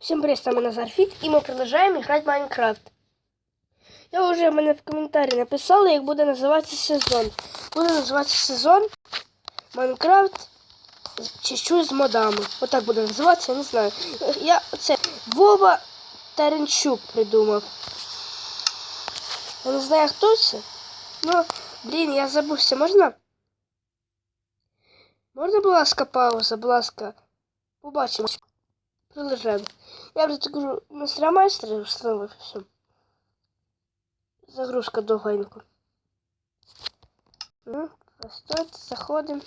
Всем привет, с вами Назарфит, и мы продолжаем играть в Майнкрафт. Я мене в коментарі написали, як буде називатися сезон. Буде називатися сезон Майнкрафт чи щось з модами. Отак буде називатися, я не знаю. Я це Вова Таренчук придумав. Я не знаю, хто це. Ну, блін, я забувся, можна? Можна, будь ласка, пауза, будь ласка. Побачимо. Продолжаем. Я вже так кажу, мастера майстра встановив все. Загрузка довгенько. Ну, постойте, заходимо.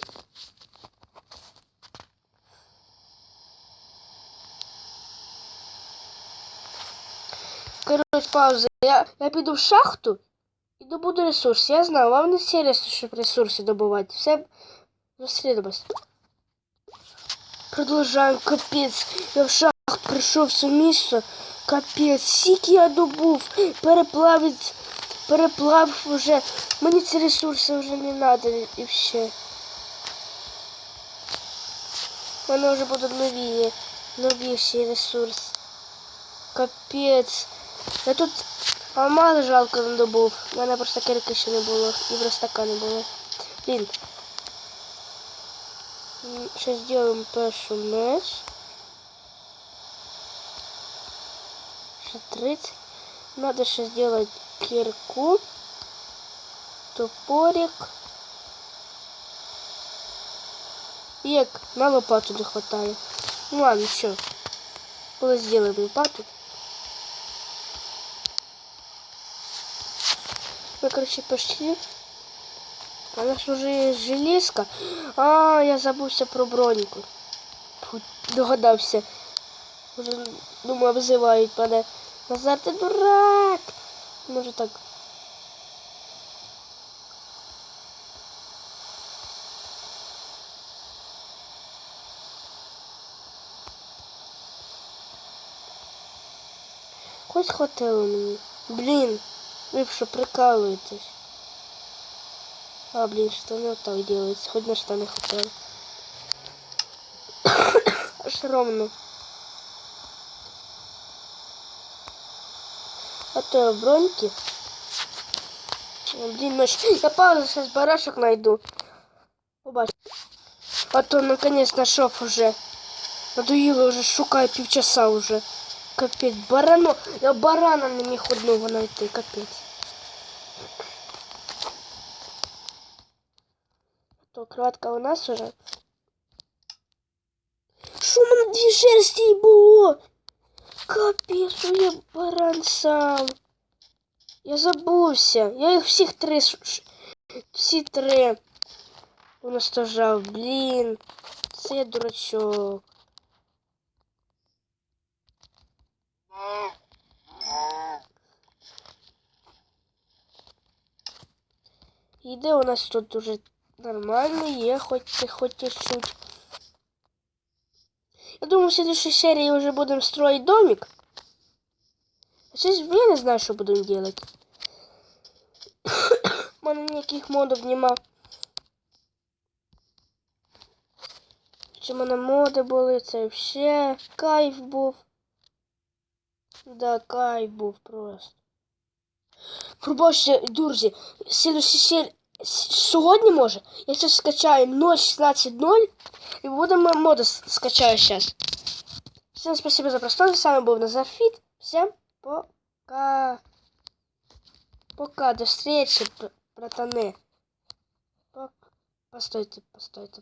Короче, пауза. Я, я піду в шахту і добуду ресурс. Я знаю, вам не серйозно, щоб ресурси добувати. Все розслідувалось. Продовжаємо, капець. Я в шахт прийшов все місто. Капець, скільки я добув. Переплавить, переплавив вже. Мені ці ресурси вже не треба і все. У мене вже будуть нові, нові всі ресурси. Капець. Я тут алмаз жалко не добув. У мене просто кирки ще не було. І верстака не було. Блін. Сейчас сделаем першу меч. 30. Надо сейчас сделать кирку. Топорик. И на лопату не хватает. Ну ладно, все. Было сделаем лопату. Мы, короче, пошли. У нас уже є железка. А, я забувся про броніку. Фу, Догадався. Уже, думаю, обзивають мене. Назар, ти дурак. Може так. Хоч хватило мені. Блін, ви що прикалуєтесь. А, блин, штаны вот так делается. Хоть на штаны хватает. Аж ровно. А то броньке. Блин, ночь. Я паузу сейчас барашек найду. Побачь. А то наконец нашел уже. Надоело уже, шукаю півчаса уже. Капець, барано. Я барана не міг одного знайти, капець. То кратка у нас уже. Що в мене дві шерсті й було? Капець, що я баран сам. Я забувся. Я їх всіх три. ш- ш- Всі три уничтожав. Блін. Це я дурачок. Іде у нас тут уже нормально є, хоч хоть чуть-чуть. Я думаю, в следующей серии уже будем строить домик. А сейчас я не знаю, что будем делать. У мене ніяких модів нема. Чи в мене моди були, це все кайф був. Да, кайф був просто. Пробачте, друзі, слідущий сер... с- Сьогодні може, я зараз скачаю 0.16.0 і будемо моди с- скачаю сейчас. Всем спасибо за просмотр, с вами был Назарфит. Всем пока. Пока, до встречи, бр- братаны. Постойте, постойте.